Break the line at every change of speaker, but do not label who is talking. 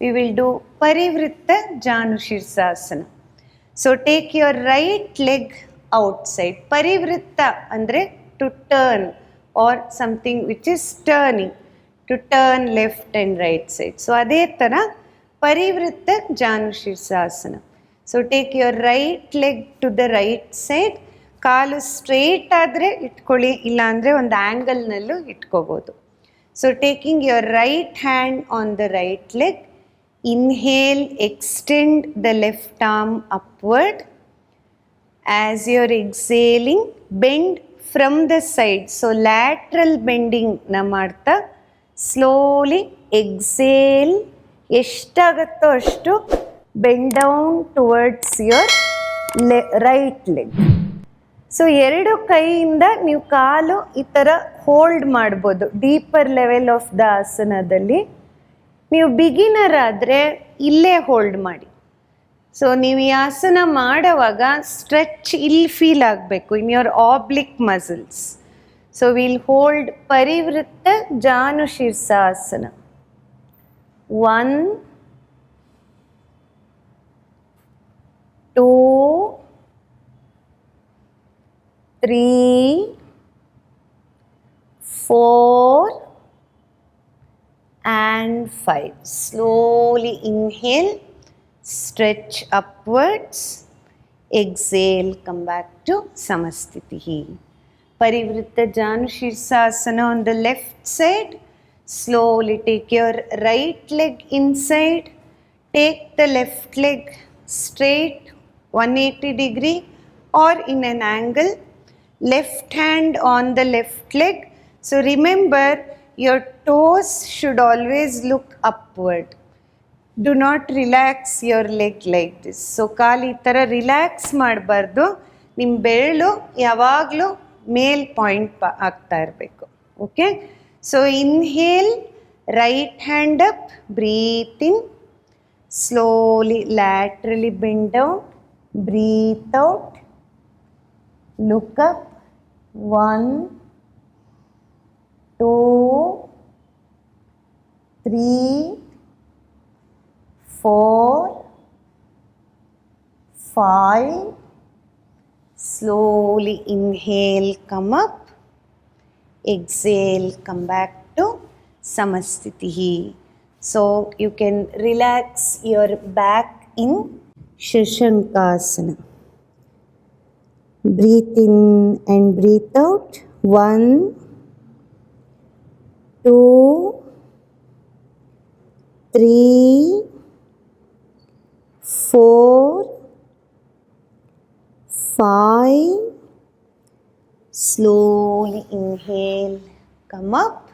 we will do Parivritta Janu Shirsasana. So take your right leg outside. Parivritta andre to turn or something which is turning. To turn left and right side. So ಅದೇ Parivritta Parivritta So take so take your right leg to the right side call straight ಆದರೆ ಇಟ್ಕೊಳ್ಳಿ ಇಲ್ಲಾಂದರೆ ಒಂದು ಆ್ಯಂಗಲ್ನಲ್ಲೂ ಇಟ್ಕೋಬೋದು so taking your right hand on the right leg inhale extend the left arm upward as you're exhaling bend from the side so lateral bending ನ ಮಾಡ್ತಾ slowly exhale ಎಷ್ಟಾಗತ್ತೋ ಅಷ್ಟು bend down towards your Le right leg So ಎರಡು ಕೈಯಿಂದ ನೀವು ಕಾಲು ಈ ಥರ hold ಮಾಡ್ಬೋದು deeper level of the ಆಸನದಲ್ಲಿ. ನೀವು ಬಿಗಿನರ್ ಆದರೆ ಇಲ್ಲೇ ಹೋಲ್ಡ್ ಮಾಡಿ. ಸೊ ನೀವು ಈ ಆಸನ ಮಾಡುವಾಗ ಸ್ಟ್ರೆಚ್ ಇಲ್ಲಿ ಫೀಲ್ ಆಗಬೇಕು in your oblique muscles so will hold Parivritta Janu asana. One three four and five slowly inhale stretch upwards exhale come back to Samasthiti Parivritta Janu Sirshasana on the left side slowly take your right leg inside take the left leg straight 180 degree और in an angle Left hand on the left leg. So, remember, your toes should always look upward. Do not relax your leg like this so ಕಾಲು ಈ ಥರ relax ಮಾಡಬಾರ್ದು. ನಿಮ್ಮ ಬೆರಳು ಯಾವಾಗಲೂ ಮೇಲ್ point ಆಗ್ತಾ ಇರಬೇಕು. Okay so inhale right hand up breathe in slowly laterally bend down breathe out look up. One two three four five. Slowly inhale come up. Exhale come back to samastiti. so you can relax your back in shashankasana Breathe in and breathe out. One, two, three, four, five. Slowly inhale, come up.